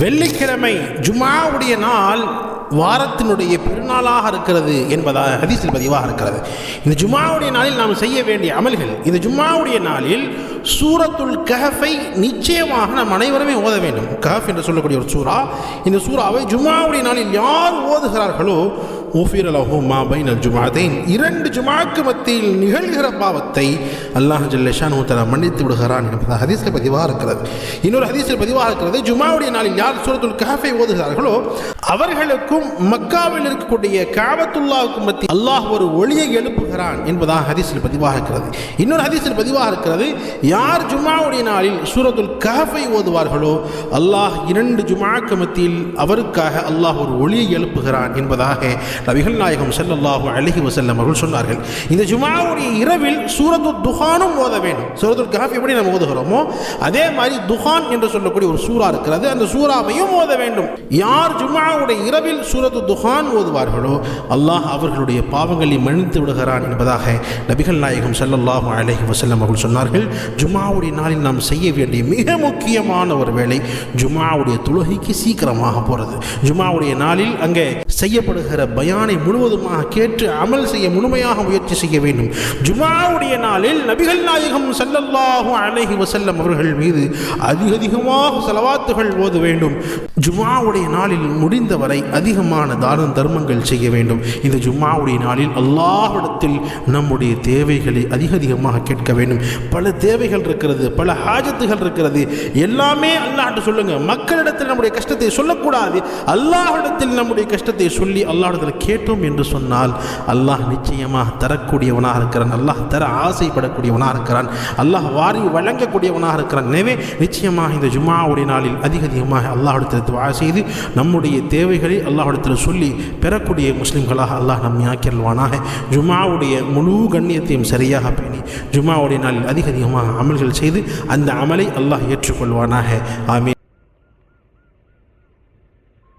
வெள்ளிக்கிழமை ஜுமாவுடைய நாள் வாரத்தினுடைய பெருநாளாக இருக்கிறது என்பதாக ஹதீஸில் பதிவாக இருக்கிறது. இந்த ஜுமாவுடைய நாளில் நாம் செய்ய வேண்டிய அமல்கள் இந்த ஜும்மாவுடைய நாளில் சூரத்துல் கஹஃபை நிச்சயமாக நம் அனைவருமே ஓத வேண்டும். கஹஃப் என்று சொல்லக்கூடிய ஒரு சூரா. இந்த சூறாவை ஜுமாவுடைய நாளில் யார் ஓதுகிறார்களோ ஓஃபீர் அலஹோ மா பைனல் ஜுமாதைன் இரண்டு ஜுமாக்கு மத்தியில் நிகழ்கிற பாவத்தை அல்லாஹ் ஜல்லேஷான் தலா மன்னித்து விடுகிறான் என்பதாக ஹதீஸில் பதிவாக இருக்கிறது. இன்னொரு ஹதீஸில் பதிவாக இருக்கிறது ஜுமாவுடைய நாளில் யார் சூரத்துல் கஹஃபை ஓதுகிறார்களோ அவர்களுக்கும் மக்காவில் இருக்கக்கூடிய காபத்துல்லாவுக்கும் மத்தி அல்லாஹ் ஒரு ஒளியை எழுப்புகிறான் என்பதாக ஹதீஸில் பதிவாக இருக்கிறது. இன்னொரு ஹதீஸில் பதிவாக இருக்கிறது யார் ஜுமாவுடைய நாளில் சூரத்துல் கஹஃபை ஓதுவார்களோ அல்லாஹ் இரண்டு ஜுமாக்கு மத்தியில் அவருக்காக அல்லாஹ் ஒரு ஒளியை எழுப்புகிறான் என்பதாக நபிகள் நாயகம் செல்லல்லாஹு அழகி வசல்லம் அவர்கள் சொன்னார்கள். இந்த ஜுமாவுடைய இரவில் சூரத்து துஹானும் ஓத வேண்டும். சூரத்துல் கஹஃப் எப்படி நம்ம ஓதுகிறோமோ அதே மாதிரி துஹான் என்று சொல்லக்கூடிய ஒரு சூறா இருக்கிறது. அந்த சூறாவையும் ஓத வேண்டும். யார் ஜும்மாவுடைய இரவில் சூரத்து துஹான் ஓதுவார்களோ அல்லாஹ் அவர்களுடைய பாவங்களை மன்னித்து விடுகிறான் என்பதாக நபிகள் நாயகம் ஸல்லல்லாஹு அலஹி வசல்லம் அவர்கள் சொன்னார்கள். ஜுமாவுடைய நாளில் நாம் செய்ய வேண்டிய மிக முக்கியமான ஒரு வேலை ஜுமாவுடைய தொழுகைக்கு சீக்கிரமாக போகிறது ஜுமாவுடைய நாளில் அங்கே செய்யப்படுகிற பயானை முழுவதுமாக கேட்டு அமல் செய்ய முழுமையாக முயற்சி செய்ய வேண்டும். ஜுமாவுடைய நாளில் நபிகள் நாயகம் சல்லல்லாஹு அலஹி வசல்லம் அவர்கள் மீது அதிக அதிகமாக செலவாத்துகள் ஓத வேண்டும். ஜுமாவுடைய நாளில் முடிந்தவரை அதிகமான தான தர்மங்கள் செய்ய வேண்டும். இந்த ஜும்மாவுடைய நாளில் அல்லாஹிடத்தில் நம்முடைய தேவைகளை அதிக அதிகமாக கேட்க வேண்டும். பல தேவைகள் இருக்கிறது பல ஹாஜத்துகள் இருக்கிறது. எல்லாமே அல்லாஹ்ட்ட சொல்லுங்க. மக்களிடத்தில் நம்முடைய கஷ்டத்தை சொல்லக்கூடாது. அல்லாஹிடத்தில் நம்முடைய கஷ்டத்தை சொல்லி அல்லாஹிடத்தில் கேட்டோம் என்று சொன்னால் அல்லாஹ் நிச்சயமாக தரக்கூடியவனாக இருக்கிறான். அல்லாஹ் தர ஆசைப்படக்கூடியவனாக இருக்கிறான். அல்லாஹ் வாரி வழங்கக்கூடியவனாக இருக்கிறான். எனவே நிச்சயமாக இந்த ஜுமாவுடைய நாளில் அதிக அதிகமாக அல்லாஹிடத்தில் துவா செய்து நம்முடைய தேவைகளை அல்லாஹிடத்தில் சொல்லி பெறக்கூடிய முஸ்லிம்களாக அல்லாஹ் நம்மை ஆக்கியல்வானாக ஜுமாவுடைய முழு கண்ணியத்தையும் சரியாக பேணி ஜுமாவுடைய நாளில் அதிக அதிகமாக அமல்கள் செய்து அந்த அமலை அல்லாஹ் ஏற்றுக்கொள்வானாக. ஆமீன்.